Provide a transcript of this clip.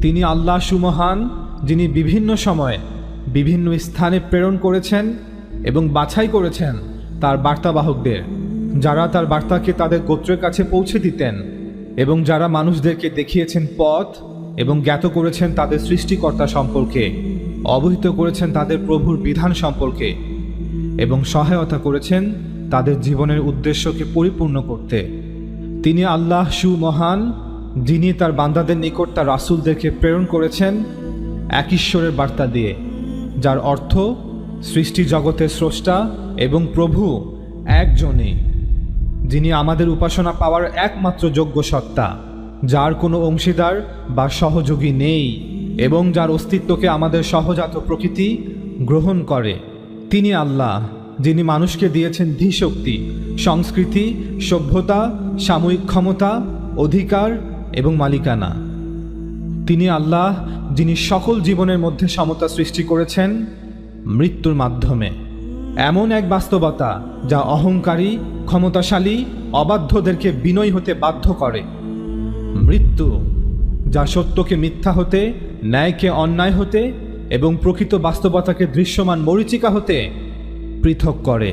তিনি আল্লাহ সুমহান, যিনি বিভিন্ন সময়ে বিভিন্ন স্থানে প্রেরণ করেছেন এবং বাছাই করেছেন তার বার্তাবাহকদের। যারা তার বার্তাকে তাদের গোত্রের কাছে পৌঁছে দিতেন এবং যারা মানুষদেরকে দেখিয়েছেন পথ এবং জ্ঞাত করেছেন তাদের সৃষ্টিকর্তা সম্পর্কে, অবহিত করেছেন তাদের প্রভুর বিধান সম্পর্কে এবং সহায়তা করেছেন তাদের জীবনের উদ্দেশ্যকে পরিপূর্ণ করতে। তিনি আল্লাহ সুমহান যিনি তার বান্দাদের নিকট তার রাসূলদেরকে প্রেরণ করেছেন, এক ঈশ্বরের বার্তা দিয়ে, যার অর্থ সৃষ্টি জগতের স্রষ্টা এবং প্রভু একজনই, যিনি আমাদের উপাসনা পাওয়ার একমাত্র যোগ্য সত্তা, যার কোনো অংশীদার বা সহযোগী নেই এবং যার অস্তিত্বকে আমাদের সহজাত প্রকৃতি গ্রহণ করে। তিনি আল্লাহ, যিনি মানুষকে দিয়েছেন ধীশক্তি, সংস্কৃতি, সভ্যতা, সাময়িক ক্ষমতা, অধিকার এবং মালিকানা। তিনি আল্লাহ, যিনি সকল জীবনের মধ্যে সমতা সৃষ্টি করেছেন, মৃত্যুর মাধ্যমে। এমন এক বাস্তবতা যা অহংকারী, ক্ষমতাশালী, অবাধ্যদেরকে বিনয়ী হতে বাধ্য করে। মৃত্যু, যা সত্যকে মিথ্যা হতে, ন্যায়কে অন্যায় হতে এবং প্রকৃত বাস্তবতাকে দৃশ্যমান মরিচিকা হতে পৃথক করে।